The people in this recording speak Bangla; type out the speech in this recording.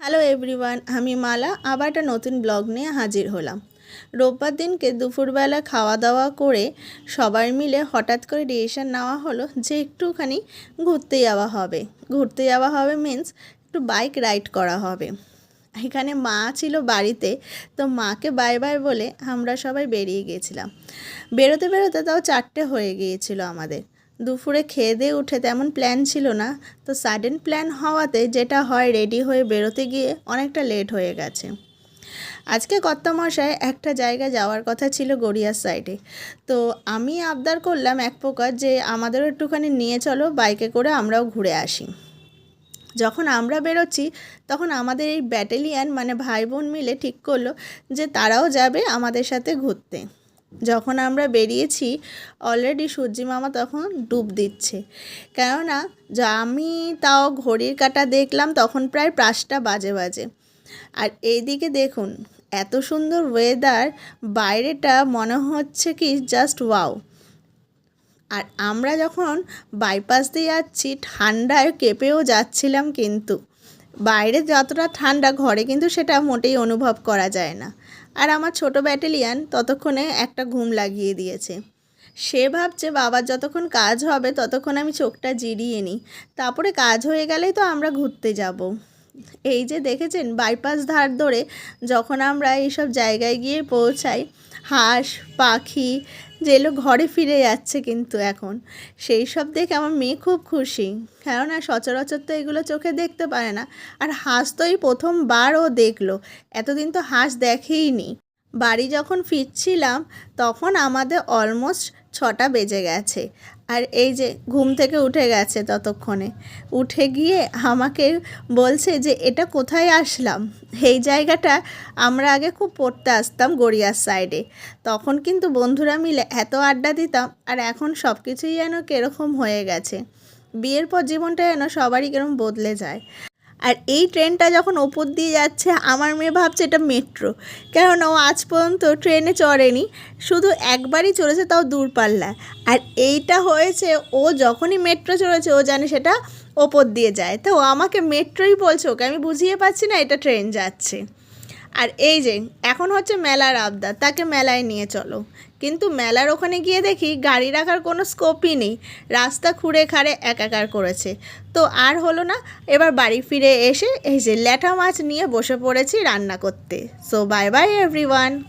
হ্যালো এভরিওয়ান আমি মালা, আবার একটা নতুন ব্লগ নিয়ে হাজির হলাম। রোববার দিনকে দুপুরবেলা খাওয়া দাওয়া করে সবাই মিলে হঠাৎ করে ডিসিশন নেওয়া হলো যে একটুখানি ঘুরতে যাওয়া হবে। ঘুরতে যাওয়া হবে মিন্স একটু বাইক রাইড করা হবে। এখানে মা ছিল বাড়িতে, তো মাকে বাই বাই বলে আমরা সবাই বেরিয়ে গিয়েছিলাম বেরোতে বেরোতে তাও চারটে হয়ে গিয়েছিল আমাদের। দুপুরে খেয়ে দিয়ে উঠে তেমন প্ল্যান ছিল না। তো সাডেন প্ল্যান হওয়াতে যেটা হয় রেডি হয়ে বেরোতে গিয়ে অনেকটা লেট হয়ে গেছে। আজকে কর্তামশায় একটা জায়গায় যাওয়ার কথা ছিল গড়িয়ার সাইডে তো আমি আবদার করলাম এক প্রকার যে আমাদেরও একটুখানি নিয়ে চলো বাইকে করে আমরাও ঘুরে আসি। যখন আমরা বেরোচ্ছি, তখন আমাদের এই ব্যাটালিয়ান মানে ভাই বোন মিলে ঠিক করল যে তারাও যাবে আমাদের সাথে ঘুরতে। যখন আমরা বেরিয়েছি অলরেডি সূর্যি মামা তখন ডুব দিচ্ছে। কেননা, যা আমি তাও ঘড়ির কাটা দেখলাম তখন প্রায় পাঁচটা বাজে বাজে। আর এইদিকে দেখুন, এত সুন্দর ওয়েদার বাইরেটা মনে হচ্ছে কি জাস্ট ওয়াও আর আমরা যখন বাইপাস দিয়ে যাচ্ছি, ঠান্ডায় কেঁপেও যাচ্ছিলাম কিন্তু। বাইরে যতটা ঠান্ডা ঘরে কিন্তু সেটা মোটেই অনুভব করা যায় না। আর আমার ছোট ব্যাটেলিয়ান ততক্ষণে একটা ঘুম লাগিয়ে দিয়েছে। সে ভাবছে বাবার যতক্ষণ কাজ হবে ততক্ষণ আমি চোখটা জিরিয়ে নিই। তারপরে কাজ হয়ে গেলেই তো আমরা ঘুরতে যাব। এই যে দেখেছেন, বাইপাস ধার ধরে যখন আমরা এইসব জায়গায় গিয়ে পৌঁছাই হাঁস, পাখি, যেগুলো ঘরে ফিরে যাচ্ছে কিন্তু এখন। সেই সব দেখে আমার মেয়ে খুব খুশি। কেননা সচরাচর তো এগুলো চোখে দেখতে পারে না। আর হাঁস তো এই প্রথমবার ও দেখল। এতদিন তো হাঁস দেখেই নি বাড়ি যখন ফিরছিলাম, তখন আমাদের অলমোস্ট ছটা বেজে গেছে। আর এই যে ঘুম থেকে উঠে গেছে ততক্ষণে। উঠে গিয়ে আমাকে বলছে যে, এটা কোথায় আসলাম? এই জায়গাটা আমরা আগে খুব পড়তে আসতাম গড়িয়ার সাইডে তখন কিন্তু বন্ধুরা মিলে এত আড্ডা দিতাম আর এখন সব কিছুই যেন কীরকম হয়ে গেছে। বিয়ের পর জীবনটা যেন সবারই কিরম বদলে যায়। আর এই ট্রেনটা যখন ওপর দিয়ে যাচ্ছে, আমার মেয়ে ভাবছে এটা মেট্রো। কেননা ও আজ পর্যন্ত ট্রেনে চড়েনি, শুধু একবারই চড়েছে তাও দূরপাল্লা আর এইটা হয়েছে, ও যখনই মেট্রো চড়েছে, ও জানে সেটা ওপর দিয়ে যায়। তো ও আমাকে মেট্রোই বলছে, ওকে আমি বুঝিয়ে পাচ্ছি না, এটা ট্রেন যাচ্ছে। আর এই যে, এখন হচ্ছে মেলার আবদার, তাকে মেলায় নিয়ে চলো। কিন্তু মেলার ওখানে গিয়ে দেখি গাড়ি রাখার কোনো স্কোপই নেই, রাস্তা খুঁড়ে খাড়ে একাকার করেছে। তো আর হলো না, এবার বাড়ি ফিরে এসে এই যে ল্যাঠা মাছ নিয়ে বসে পড়েছি রান্না করতে। So bye bye everyone